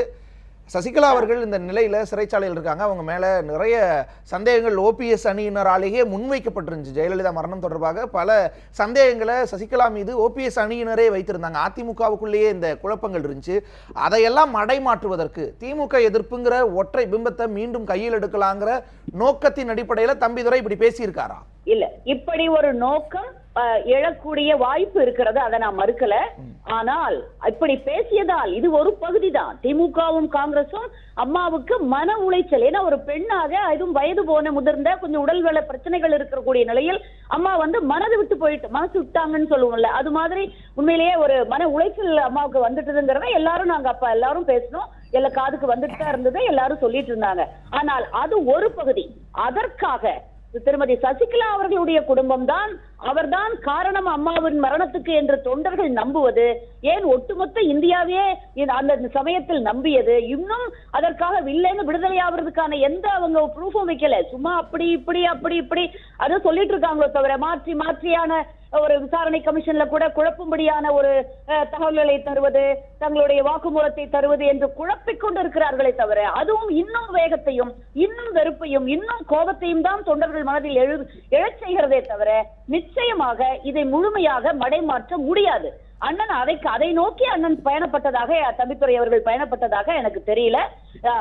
சசிகலா அவர்கள் இந்த நிலையில் சிறைச்சாலையில் இருக்காங்க. அவங்க மேலே நிறைய சந்தேகங்கள். ஓபிஎஸ் அணியினராலேயே முன்வைக்கப்பட்டிருந்துச்சு. ஜெயலலிதா மரணம் தொடர்பாக பல சந்தேகங்களை சசிகலா மீது ஓபிஎஸ் அணியினரே வைத்திருந்தாங்க. அதிமுகவுக்குள்ளேயே இந்த குழப்பங்கள் இருந்துச்சு. அதையெல்லாம் மடைமாற்றுவதற்கு திமுக எதிர்ப்புங்கிற ஒற்றை பிம்பத்தை மீண்டும் கையில் எடுக்கலாங்கிற நோக்கத்தின் அடிப்படையில் தம்பிதுரை இப்படி பேசியிருக்காரா? இல்ல. இப்படி ஒரு நோக்கம் அஹ், எழக்கூடிய வாய்ப்பு இருக்கிறது அதை நான் மறுக்கல. ஆனால் இப்படி பேசியதால் இது ஒரு பகுதி தான் திமுகவும் காங்கிரசும் அம்மாவுக்கு மன உளைச்சல். ஏன்னா ஒரு பெண்ணாக அதுவும் வயது போன முதிர்ந்த கொஞ்சம் உடல்நல பிரச்சனைகள் இருக்கக்கூடிய நிலையில் அம்மா வந்து மனது விட்டு போயிட்டு மனசு விட்டாங்கன்னு சொல்லுவோம்ல அது மாதிரி உண்மையிலேயே ஒரு மன உளைச்சல் அம்மாவுக்கு வந்துட்டுதுங்கிறத எல்லாரும் நாங்க அப்ப எல்லாரும் பேசணும் எல்லா காதுக்கு வந்துட்டு தான் இருந்தது எல்லாரும் சொல்லிட்டு இருந்தாங்க. ஆனால் அது ஒரு பகுதி. அதற்காக திருமதி சசிகலா அவர்களுடைய குடும்பம் தான் அவர்தான் காரணம் அம்மாவின் மரணத்துக்கு என்று தொண்டர்கள் நம்புவது ஏன் ஒட்டுமொத்த இந்தியாவே அந்த சமயத்தில் நம்பியது? இன்னும் அதற்காக இல்லைன்னு விடுதலை ஆவறதுக்கான எந்த அவங்க ப்ரூஃபும் வைக்கல. சும்மா அப்படி இப்படி அப்படி இப்படி அதை சொல்லிட்டு இருக்காங்களோ தவிர மாற்றி மாற்றியான ஒரு விசாரணை கமிஷன்ல கூட குழப்பும்படியான ஒரு தகவல்களை தருவது தங்களுடைய வாக்குமூலத்தை தருவது என்று குழப்பிக்கொண்டு இருக்கிறார்களே தவிர அதுவும் இன்னும் வேகத்தையும் இன்னும் வெறுப்பையும் இன்னும் கோபத்தையும் தான் தொண்டர்கள் மனதில் எழு எழச் செய்கிறதே தவிர நிச்சயமாக இதை முழுமையாக மடைமாற்ற முடியாது. அண்ணன் அதை அதை நோக்கி அண்ணன் பயணப்பட்டதாக தம்பித்துறை அவர்கள் பயணப்பட்டதாக எனக்கு தெரியல.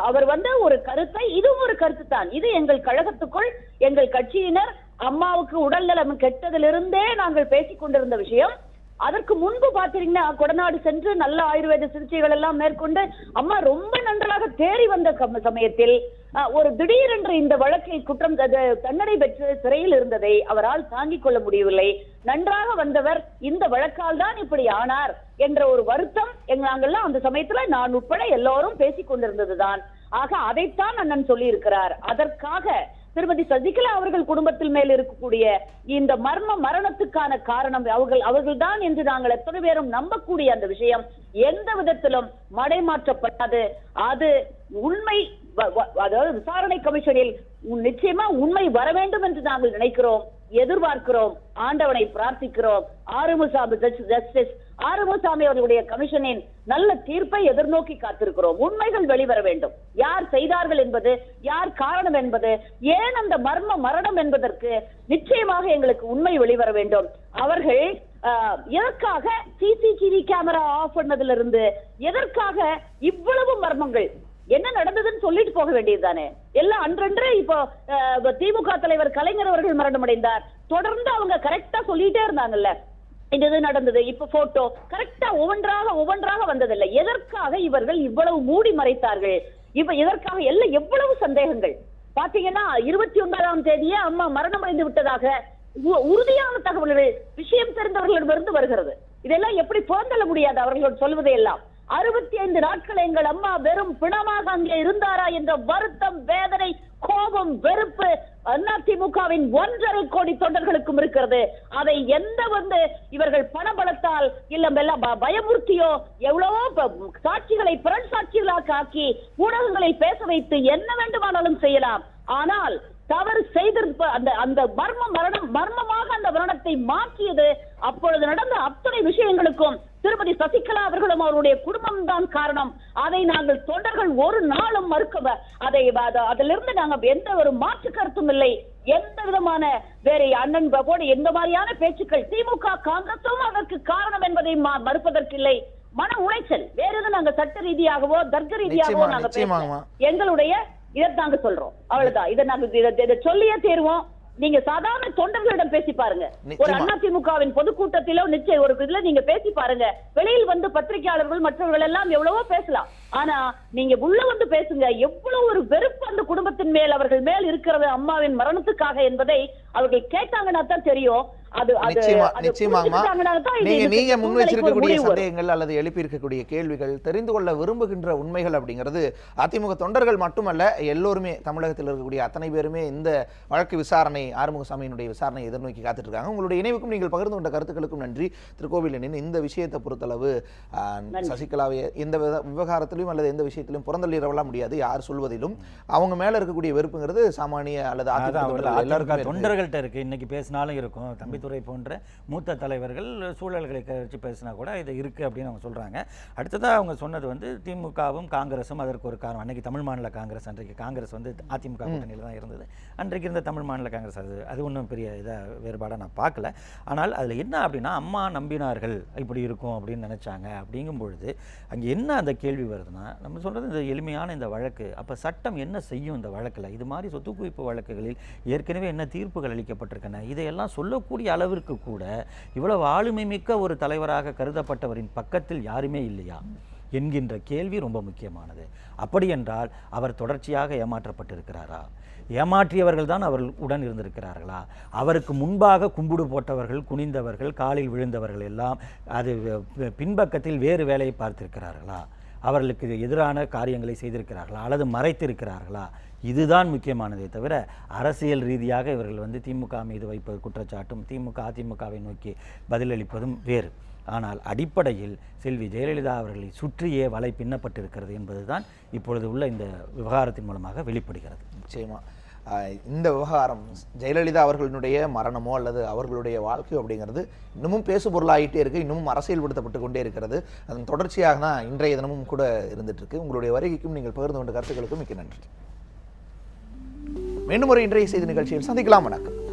அவர் வந்து ஒரு கருத்தை இதுவும் ஒரு கருத்து தான் இது எங்கள் கழகத்துக்குள் எங்கள் கட்சியினர் அம்மாவுக்கு உடல்நலம் கெட்டதிலிருந்தே நாங்கள் பேசிக் கொண்டிருந்த விஷயம். அதற்கு முன்பு பாத்தீங்கன்னா கொடநாடு சென்று நல்ல ஆயுர்வேத சிகிச்சைகள் எல்லாம் மேற்கொண்டு அம்மா ரொம்ப நன்றாக தேறி வந்த சமயத்தில் ஒரு திடீரென்று இந்த வழக்கில் குற்றம் அது தண்டனை பெற்று சிறையில் இருந்ததை அவரால் தாங்கிக் கொள்ள முடியவில்லை. நன்றாக வந்தவர் இந்த வழக்கால் தான் இப்படி ஆனார் என்ற ஒரு வருத்தம் எங்க நாங்கெல்லாம் அந்த சமயத்துல நான் உட்பட எல்லோரும் பேசிக் கொண்டிருந்ததுதான். ஆக அதைத்தான் அண்ணன் சொல்லி இருக்கிறார் அதற்காக திருமதி சசிகலா அவர்கள் குடும்பத்தில் மேல் இருக்கக்கூடிய இந்த மர்ம மரணத்துக்கான காரணம் அவர்கள் அவர்கள்தான் என்று நாங்கள் எத்தனை பேரும் நம்பக்கூடிய அந்த விஷயம். எந்த விதத்திலும் மடைமாற்றப்படாது. அது உண்மை வ- அதாவது விசாரணை கமிஷனில் நிச்சயமா உண்மை வர வேண்டும் என்று நாங்கள் நினைக்கிறோம். எதிர்பார்க்கிறோம் ஆண்டவனை பிரார்த்திக்கிறோம். ஆறுமுசாமி ஜஸ்டிஸ் ஆறுமுசாமி அவர்களுடைய கமிஷனின் நல்ல தீர்ப்பை எதிர்நோக்கி காத்திருக்கிறோம். உண்மைகள் வெளிவர வேண்டும். யார் செய்தார்கள் என்பது யார் காரணம் என்பது ஏன் அந்த மர்ம மரணம் என்பதற்கு நிச்சயமாக எங்களுக்கு உண்மை வெளிவர வேண்டும். அவர்கள் ஆஹ், எதற்காக சிசிடிவி கேமரா ஆஃப் பண்ணதுல இருந்து எதற்காக இவ்வளவு மர்மங்கள் என்ன நடந்ததுன்னு சொல்லிட்டு போக வேண்டியதுதானே? எல்லாம் அன்றன்று இப்போ திமுக தலைவர் கலைஞர் அவர்கள் மரணமடைந்தார். தொடர்ந்து அவங்க கரெக்டா சொல்லிட்டே இருந்தாங்கல்ல. இந்த இது நடந்தது இப்ப போட்டோ கரெக்டா ஒவ்வொன்றாக ஒவ்வொன்றாக வந்ததில்லை. எதற்காக இவர்கள் இவ்வளவு மூடி மறைத்தார்கள்? இப்ப இதற்காக எல்லாம் எவ்வளவு சந்தேகங்கள்? பாத்தீங்கன்னா இருபத்தி ஒன்பதாம் தேதியே அம்மா மரணம் அடைந்து விட்டதாக உறுதியான தகவல்கள் விஷயம் தெரிந்தவர்களிடமிருந்து வருகிறது. இதெல்லாம் எப்படி புறந்தள்ள முடியாது அவர்களோடு சொல்வதை எல்லாம். அறுபத்தி ஐந்து நாட்கள் எங்கள் அம்மா வெறும் பிணமாக அங்கே இருந்தாரா என்ற வருத்தம் வேதனை கோபம் வெறுப்பு அதிமுகவின் ஒன்றரை கோடி தொண்டர்களுக்கும் இருக்கிறது. அதை எந்த வந்து இவர்கள் பணபலத்தால் இல்ல ப- பயமுறுத்தியோ எவ்வளவோ சாட்சிகளை பிறன் சாட்சிகளாக ஆக்கி ஊடகங்களை பேச வைத்து என்ன வேண்டுமானாலும் செய்யலாம். ஆனால் தவறு செய்திருப்ப அந்த அந்த மர்ம மரணம் மர்மமாக அந்த மரணத்தை மாற்றியது அப்பொழுது நடந்த அத்தனை விஷயங்களுக்கும் திருமதி சசிகலா அவர்களும் அவருடைய குடும்பம் தான் காரணம். அதை நாங்கள் தொண்டர்கள் ஒரு நாளும் மறுக்க அதை அத- அதிலிருந்து நாங்க எந்த ஒரு மாற்று கருத்தும் இல்லை. எந்த விதமான வேற அண்ணன் போட எந்த மாதிரியான பேச்சுக்கள் திமுக காங்கிரசும் அதற்கு காரணம் என்பதை மறுப்பதற்கில்லை. மன உளைச்சல். வேற எதுவும் நாங்க சட்ட ரீதியாகவோ தர்க்க ரீதியாகவோ நாங்க. எங்களுடைய இதை நாங்க சொல்றோம். அவ்வளவுதான். இதை நாங்க இதை சொல்லியே தேர்வோம். நீங்க சாதாரண தொண்டர்களிடம் பேசி பாருங்க. ஒரு. அதிமுகவின் பொதுக்கூட்டத்திலோ நிச்சயம் ஒரு இதுல நீங்க பேசி பாருங்க. வெளியில் வந்து பத்திரிகையாளர்கள் மற்றவர்கள் எல்லாம் எவ்வளவோ பேசலாம். ஆனா நீங்க உள்ள வந்து பேசுங்க. எவ்வளவு ஒரு வெறுப்பு அந்த குடும்பத்தின் மேல் அவர்கள் மேல் இருக்கிறது அம்மாவின் மரணத்துக்காக என்பதை அவர்கள் கேட்டாங்கன்னா தான் தெரியும். நீங்க முன் வச்சிருக்கக்கூடிய. சந்தேகங்கள் அல்லது எழுப்பி இருக்கக்கூடிய கேள்விகள் தெரிந்து கொள்ள விரும்புகின்ற உண்மைகள் அப்படிங்கிறது அதிமுக தொண்டர்கள் மட்டுமல்ல எல்லோருமே தமிழகத்தில் இருக்கக்கூடிய அத்தனை பேருமே இந்த வழக்கு விசாரணை ஆறுமுகசாமியினுடைய விசாரணை எதிர்நோக்கி காத்துட்டு இருக்காங்க உங்களுடைய இணைவுக்கும் நீங்கள் பகிர்ந்து கொண்ட கருத்துக்களுக்கும் நன்றி. திருக்கோவிலனின் இந்த விஷயத்தை பொறுத்தளவு சசிகலாவை எந்த வித விவகாரத்திலும் அல்லது எந்த விஷயத்திலும் புறந்தள்ளிடவெல்லாம் முடியாது. யார் சொல்வதிலும் அவங்க மேல இருக்கக்கூடிய வெறுப்புங்கிறது சாமானிய அல்லது எல்லாருக்குமே இருக்கு. தொண்டர்கள்ட்ட இருக்கு. இன்னைக்கு பேசினாலும் இருக்கும். தம்பித்துறை போன்ற மூத்த தலைவர்கள் சூழல்களை கழிச்சு பேசினா கூட இது இருக்கு அப்படின்னு அவங்க சொல்றாங்க. அடுத்ததா அவங்க சொன்னது வந்து திமுகவும் காங்கிரஸும் அதற்கு ஒரு காரணம். அன்னைக்கு தமிழ் மாநில காங்கிரஸ் அன்றைக்கு காங்கிரஸ் வந்து அதிமுக கூட்டணியில் தான் இருந்தது. அன்றைக்கு இருந்த தமிழ் மாநில காங்கிரஸ் அது அது ஒன்றும் பெரிய இதாக வேறுபாடாக நான் பார்க்கல. ஆனால் அதில் என்ன அப்படின்னா அம்மா நம்பினார்கள் இப்படி இருக்கும் அப்படின்னு நினைச்சாங்க. அப்படிங்கும் பொழுது அங்கே என்ன அந்த கேள்வி வருதுன்னா நம்ம சொல்கிறது இந்த எளிமையான இந்த வழக்கு. அப்போ சட்டம் என்ன செய்யும் இந்த வழக்கில்? இது மாதிரி சொத்து குவிப்பு வழக்குகளில் ஏற்கனவே என்ன தீர்ப்புகள் அளிக்கப்பட்டிருக்கின்றன? இதையெல்லாம் சொல்லக்கூடிய அளவிற்கு கூட இவ்வளவு ஆளுமை மிக்க ஒரு தலைவராக கருதப்பட்டவரின் பக்கத்தில் யாருமே இல்லையா? என்கின்ற கேள்வி ரொம்ப முக்கியமானது. அப்படி என்றால் அவர் தொடர்ச்சியாக ஏமாற்றப்பட்டிருக்கிறாரா? ஏமாற்றியவர்கள் தான் அவர் உடன் இருந்திருக்கிறார்களா? அவருக்கு முன்பாக கும்பிடு போட்டவர்கள் குனிந்தவர்கள் காலில் விழுந்தவர்கள் எல்லாம் அது பின்பக்கத்தில் வேறு வேலையை பார்த்திருக்கிறார்களா? அவர்களுக்கு எதிரான காரியங்களை செய்திருக்கிறார்களா அல்லது மறைத்திருக்கிறார்களா? இதுதான் முக்கியமானதே தவிர அரசியல் ரீதியாக இவர்கள் வந்து திமுக மீது வைப்பது குற்றச்சாட்டும் திமுக அதிமுகவை நோக்கி பதிலளிப்பதும் வேறு. ஆனால் அடிப்படையில் செல்வி ஜெயலலிதா அவர்களை சுற்றியே வலை பின்னப்பட்டிருக்கிறது என்பதுதான் இப்பொழுது உள்ள இந்த விவகாரத்தின் மூலமாக வெளிப்படுகிறது. நிச்சயமா. இந்த விவகாரம் ஜெயலலிதா அவர்களுடைய மரணமோ அல்லது அவர்களுடைய வாழ்க்கையோ அப்படிங்கிறது இன்னமும் பேசு பொருளாகிட்டே இருக்குது இன்னமும் அரசியல்படுத்தப்பட்டு கொண்டே இருக்கிறது. அதன் தொடர்ச்சியாக தான் இன்றைய தினமும் கூட இருந்துகிட்ருக்கு இருக்கு. உங்களுடைய வருகைக்கும் நீங்கள் பகிர்ந்து கொண்ட கருத்துக்களுக்கும் மிக்க நன்றி. மீண்டும் ஒரு இன்றைய செய்தி நிகழ்ச்சியில் சந்திக்கலாம். வணக்கம்.